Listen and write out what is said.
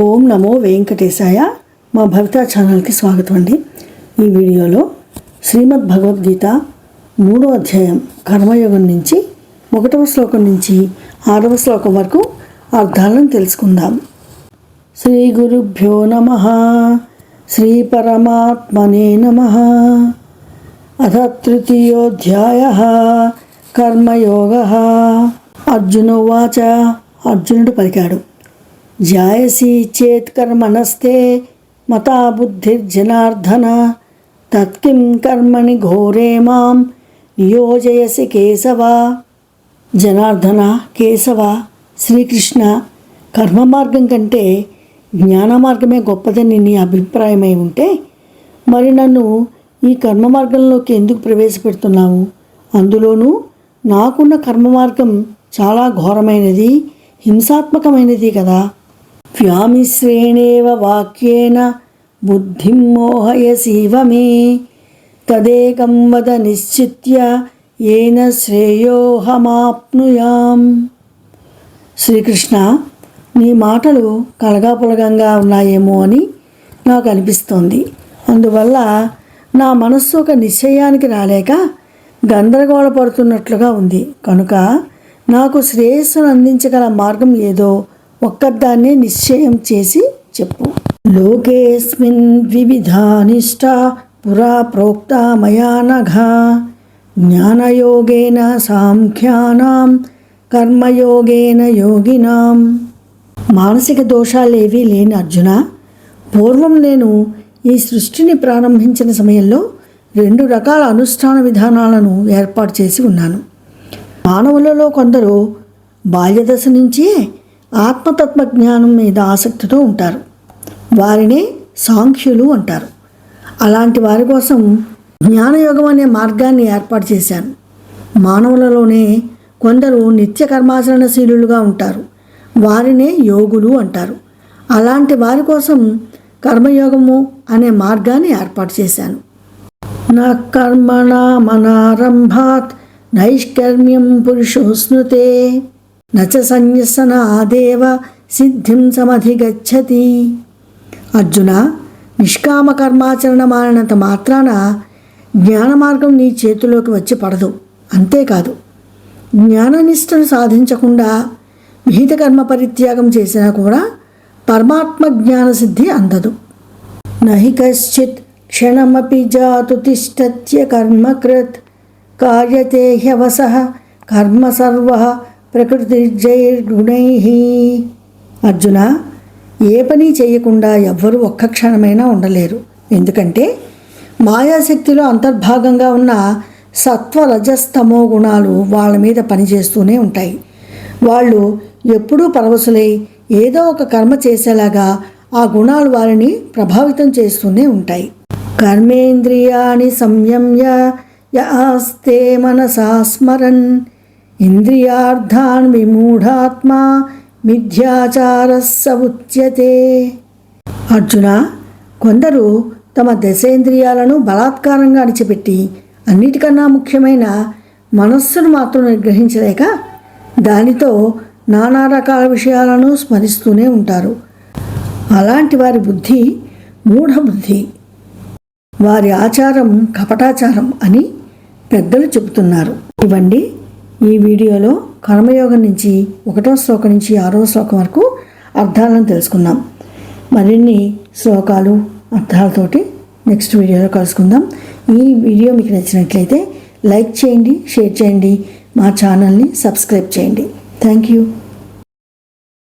ఓం నమో వెంకటేశాయ. మా భవిత ఛానల్కి స్వాగతం అండి. ఈ వీడియోలో శ్రీమద్ భగవద్గీత మూడో అధ్యాయం కర్మయోగం నుంచి ఒకటవ శ్లోకం నుంచి ఆరవ శ్లోకం వరకు అర్థాలను తెలుసుకుందాం. శ్రీ గురుభ్యో నమ. శ్రీ పరమాత్మనే నమ. అథ తృతీయోధ్యాయ కర్మయోగ. అర్జునోవాచ అర్జునుడు పలికాడు. జాయసి చేత్ కర్మణస్తే మతా బుద్ధిర్జనార్దన తత్కిం కర్మణి ఘోరే మాం నియోజయసి కేశవ। జనార్దన కేశవ శ్రీకృష్ణ కర్మ మార్గం కంటే జ్ఞాన మార్గమే గొప్పదని నీ అభిప్రాయమై ఉంటే మరి నన్ను ఈ కర్మ మార్గంలోకి ఎందుకు ప్రవేశపెడుతున్నావు? అందులోనూ నాకున్న కర్మ మార్గం చాలా ఘోరమైనది హింసాత్మకమైనది కదా। వ్యామిశ్రేణేవ వాక్యేన బుద్ధిం మోహయసీవ మే తదేకం వద నిశ్చిత్య ఏన శ్రేయోహమాప్నుయాం. శ్రీకృష్ణ నీ మాటలు కలగాపులగంగా ఉన్నాయేమో అని నాకు అనిపిస్తోంది. అందువల్ల నా మనస్సు ఒక నిశ్చయానికి రాలేక గందరగోళపడుతున్నట్లుగా ఉంది. కనుక నాకు శ్రేయస్సును అందించగల మార్గం ఏదో ఒక్కదాన్నే నిశ్చయం చేసి చెప్పు. లోకేస్మిన్ వివిధానిష్ట పురా ప్రోక్త మయా నఘ. జ్ఞానయోగేన సాంఖ్యానాం కర్మయోగేన యోగినాం. మానసిక దోషాలేవీ లేని అర్జున పూర్వం నేను ఈ సృష్టిని ప్రారంభించిన సమయంలో రెండు రకాల అనుష్ఠాన విధానాలను ఏర్పాటు చేసి ఉన్నాను. మానవులలో కొందరు బాల్యదశ నుంచే ఆత్మతత్వ జ్ఞానం మీద ఆసక్తితో ఉంటారు. వారినే సాంఖ్యులు అంటారు. అలాంటి వారి కోసం జ్ఞానయోగం అనే మార్గాన్ని ఏర్పాటు చేశాను మానవులలోనే కొందరు నిత్య కర్మాచరణశీలులుగా ఉంటారు. వారినే యోగులు అంటారు. అలాంటి వారి కోసం కర్మయోగము అనే మార్గాన్ని ఏర్పాటు చేశాను. నా కర్మణ మనారంభాత్ నైష్కర్మ్యం పురుషోస్నుతే. నచ సన్యసన ఆదేవ సిద్ధిం సమధిగచ్చతి. అర్జున నిష్కామ కర్మాచరణ మారినంత మాత్రాన జ్ఞాన మార్గం నీ చేతిలోకి వచ్చి పడదు. అంతేకాదు జ్ఞాననిష్టను సాధించకుండా విహిత కర్మ పరిత్యాగం చేసినా కూడా పరమాత్మ జ్ఞాన సిద్ధి అందదు. నహి కశ్చిత్ క్షణమపి జాతు తిష్టత్య కర్మకృత్ కార్యతే హ్యవస కర్మ సర్వ ప్రకృతిర్జైర్గుణై అర్జున ఏ పని చేయకుండా ఎవ్వరూ ఒక్క క్షణమైనా ఉండలేరు. ఎందుకంటే మాయాశక్తిలో అంతర్భాగంగా ఉన్న సత్వరజస్తమో గుణాలు వాళ్ళ మీద పనిచేస్తూనే ఉంటాయి. వాళ్ళు ఎప్పుడూ పరవశులై ఏదో ఒక కర్మ చేసేలాగా ఆ గుణాలు వారిని ప్రభావితం చేస్తూనే ఉంటాయి. కర్మేంద్రియాణి సంయమ్య యాస్తే మనసా స్మరన్. ఇంద్రియార్థాన్ విమూఢాత్మా మిథ్యాచార ఉచ్యతే. అర్జున కొందరు తమ దశేంద్రియాలను బలాత్కారంగా అణిచిపెట్టి అన్నిటికన్నా ముఖ్యమైన మనస్సును మాత్రం నిగ్రహించలేక దానితో నానా రకాల విషయాలను స్మరిస్తూనే ఉంటారు. అలాంటి వారి బుద్ధి మూఢబుద్ధి. వారి ఆచారం కపటాచారం అని పెద్దలు చెబుతున్నారు. ఇవ్వండి. ఈ వీడియోలో కర్మయోగం నుంచి ఒకటో శ్లోకం నుంచి ఆరో శ్లోకం వరకు అర్థాలను తెలుసుకుందాం. మరిన్ని శ్లోకాలు అర్థాలతోటి నెక్స్ట్ వీడియోలో కలుసుకుందాం. ఈ వీడియో మీకు నచ్చినట్లయితే లైక్ చేయండి షేర్ చేయండి మా ఛానల్ని సబ్స్క్రైబ్ చేయండి. Thank you.